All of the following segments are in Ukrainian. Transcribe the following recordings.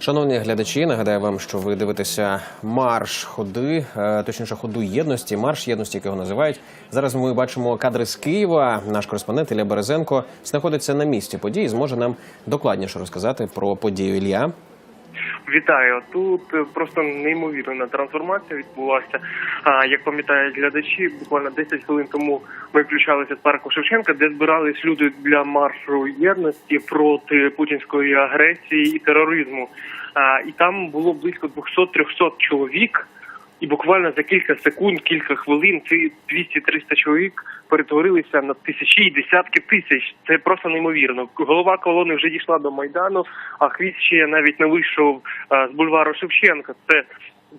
Шановні глядачі, нагадаю вам, що ви дивитеся марш ходи, е, точніше ходу єдності, марш єдності, як його називають. Зараз ми бачимо кадри з Києва. Наш кореспондент Ілля Березенко знаходиться на місці події. Зможе нам докладніше розказати про подію. Ілля. Вітаю. Тут е, просто неймовірна трансформація відбулася. А як пам'ятають глядачі, буквально 10 хвилин тому ми включалися з парку Шевченка, де збирались люди для маршу єдності проти путінської агресії і тероризму. А, і там було близько 200-300 чоловік. І буквально за кілька секунд, кілька хвилин ці 200-300 чоловік перетворилися на тисячі і десятки тисяч. Це просто неймовірно. Голова колони вже дійшла до майдану, а хвіст ще навіть не вийшов з бульвару Шевченка. Це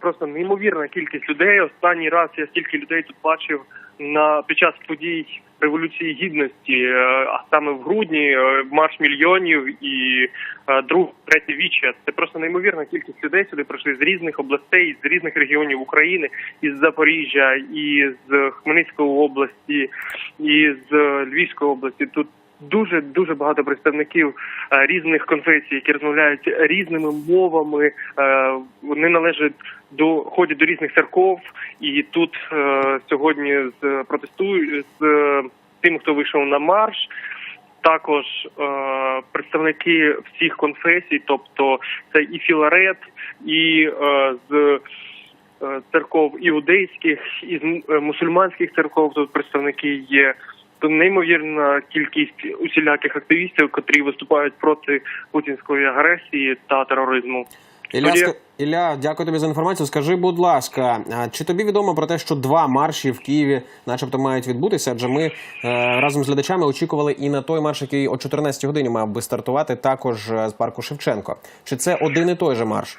просто неймовірна кількість людей. Останній раз я стільки людей тут бачив на під час подій революції гідності, е, а саме в грудні е, марш мільйонів і е, друг третє віче. Це просто неймовірна кількість людей сюди прийшли з різних областей, з різних регіонів України, із Запоріжжя, і з Хмельницької області, і з Львівської області. Тут дуже дуже багато представників е, різних конфесій, які розмовляють різними мовами. Е, вони належать до ходять до різних церков, і тут е, сьогодні з протестують з тим, хто вийшов на марш. Також е, представники всіх конфесій, тобто це і Філарет, і е, з церков іудейських, і з мусульманських церков тут представники є. То неймовірна кількість усіляких активістів, котрі виступають проти путінської агресії та тероризму. Ілля, Студія. Ілля, дякую тобі за інформацію. Скажи, будь ласка, чи тобі відомо про те, що два марші в Києві, начебто, мають відбутися? Адже ми е, разом з глядачами очікували і на той марш, який о 14 годині мав би стартувати, також е, з парку Шевченко. Чи це один і той же марш?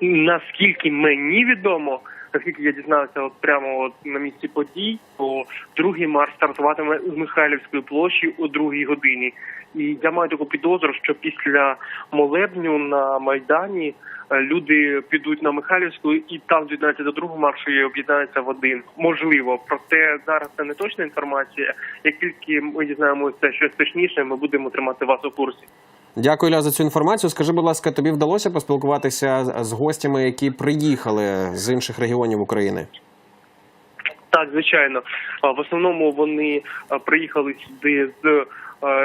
Наскільки мені відомо, наскільки я дізнався, от прямо от на місці подій, то другий марш стартуватиме з Михайлівської площі о другій годині. І я маю таку підозру, що після молебню на майдані е, люди підуть на Михайлівську і там доєднаються до другого маршу і об'єднаються в один. Можливо, проте зараз це не точна інформація. Як тільки ми дізнаємося щось точніше, ми будемо тримати вас у курсі. Дякую, Ілля, за цю інформацію. Скажи, будь ласка, тобі вдалося поспілкуватися з- гостями, які приїхали з інших регіонів України? Так, звичайно. В основному вони приїхали сюди з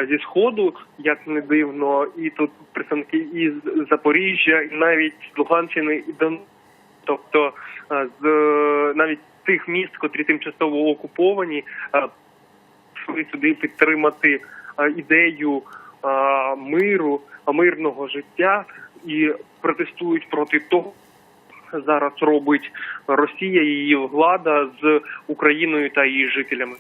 зі сходу, як не дивно, і тут представники із Запоріжжя, і навіть з Луганщини і Дон. Тобто з навіть тих міст, котрі тимчасово окуповані, прийшли сюди підтримати ідею миру, мирного життя і протестують проти того зараз робить Росія її влада з Україною та її жителями.